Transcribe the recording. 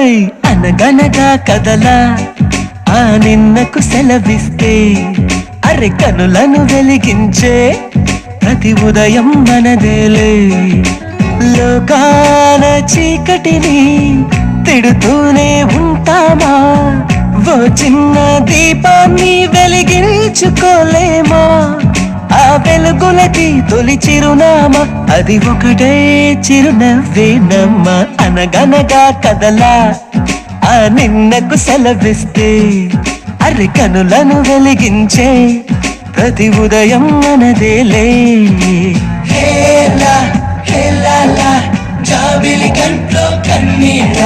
ఓయ్ అనగనగా కదలా. ఆ నిన్నకు సెలవిస్తే అరె కనులను వెలిగించే ప్రతి ఉదయం మనదేలే. లోకాల చీకటిని తిడుతూనే ఉంటామా? ఓ చిన్న దీపాన్ని వెలిగించుకోలేమా? ఆ తొలి చిరునామా. అది ఒకటే చిరునవ్వేనమ్మ అనగనగా కదలా. ఆ నిన్నకు సెలవిస్తే అరి కనులను వెలిగించే ప్రతి ఉదయం మనదేలే హేలా హేలాలా జాబిలి కంట్లో కన్నీళ్ళ.